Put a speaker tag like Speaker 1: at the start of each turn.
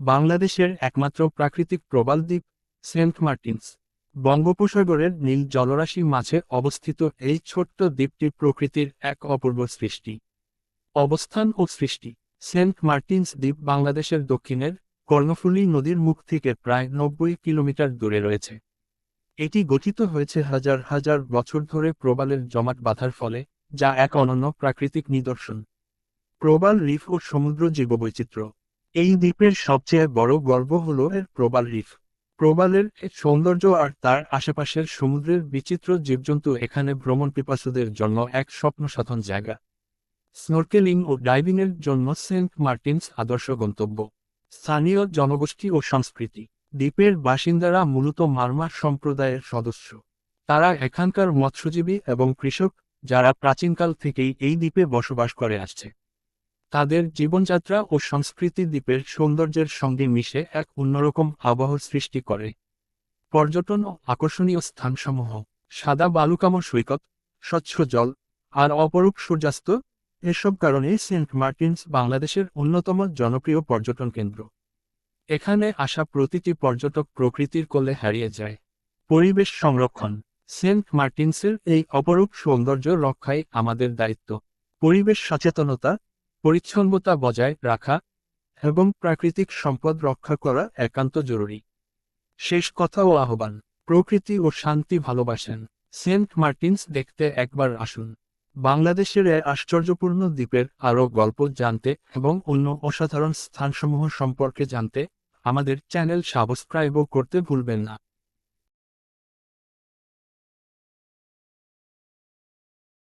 Speaker 1: বাংলাদেশের একমাত্র প্রাকৃতিক প্রবাল দ্বীপ সেন্ট মার্টিনস। বঙ্গোপসাগরের নীল জলরাশি মাঝে অবস্থিত এই ছোট্ট দ্বীপটি প্রকৃতির এক অপূর্ব সৃষ্টি। অবস্থান ও সৃষ্টি। সেন্ট মার্টিনস দ্বীপ বাংলাদেশের দক্ষিণের কর্ণফুলী নদীর মুখ থেকে প্রায় নব্বই কিলোমিটার দূরে রয়েছে। এটি গঠিত হয়েছে হাজার হাজার বছর ধরে প্রবালের জমাট বাঁধার ফলে, যা এক অনন্য প্রাকৃতিক নিদর্শন। প্রবাল রিফ ও সমুদ্র জীববৈচিত্র্য। এই দ্বীপের সবচেয়ে বড় গর্ব হল এর প্রবাল রিফ প্রবালের সৌন্দর্য আর তার আশেপাশের সমুদ্রের বিচিত্র জীবজন্তু এখানে ভ্রমণ পিপাসুদের জন্য এক স্বপ্ন সাধন জায়গা। স্নোর্কেলিং ও ডাইভিংয়ের জন্য সেন্ট মার্টিনস আদর্শ গন্তব্য। স্থানীয় জনগোষ্ঠী ও সংস্কৃতি। দ্বীপের বাসিন্দারা মূলত মারমার সম্প্রদায়ের সদস্য। তারা এখানকার মৎস্যজীবী এবং কৃষক, যারা প্রাচীনকাল থেকেই এই দ্বীপে বসবাস করে আসছে। তাদের জীবনযাত্রা ও সংস্কৃতি দ্বীপের সৌন্দর্যের সঙ্গে মিশে এক অন্যরকম আবহাওয়ার সৃষ্টি করে। পর্যটন ও আকর্ষণীয় স্থানসমূহ, সাদা বালুকাম সৈকত, স্বচ্ছ জল, আর অপরূপ সূর্যাস্ত, এসব কারণে সেন্ট মার্টিনস বাংলাদেশের অন্যতম জনপ্রিয় পর্যটন কেন্দ্র। এখানে আসা প্রতিটি পর্যটক প্রকৃতির কোলে হারিয়ে যায়। পরিবেশ সংরক্ষণ, সেন্ট মার্টিনসের এই অপরূপ সৌন্দর্য রক্ষাই আমাদের দায়িত্ব। পরিবেশ সচেতনতা পরিচ্ছন্নতা বজায় রাখা এবং প্রাকৃতিক সম্পদ রক্ষা করা একান্ত জরুরি। শেষ কথা ও আহ্বান, প্রকৃতি ও শান্তি ভালোবাসেন। সেন্ট মার্টিনস দেখতে একবার আসুন। বাংলাদেশের এ আশ্চর্যপূর্ণ দ্বীপের আরও গল্প জানতে এবং অন্য অসাধারণ স্থানসমূহ সম্পর্কে জানতে আমাদের চ্যানেল সাবস্ক্রাইবও করতে ভুলবেন না।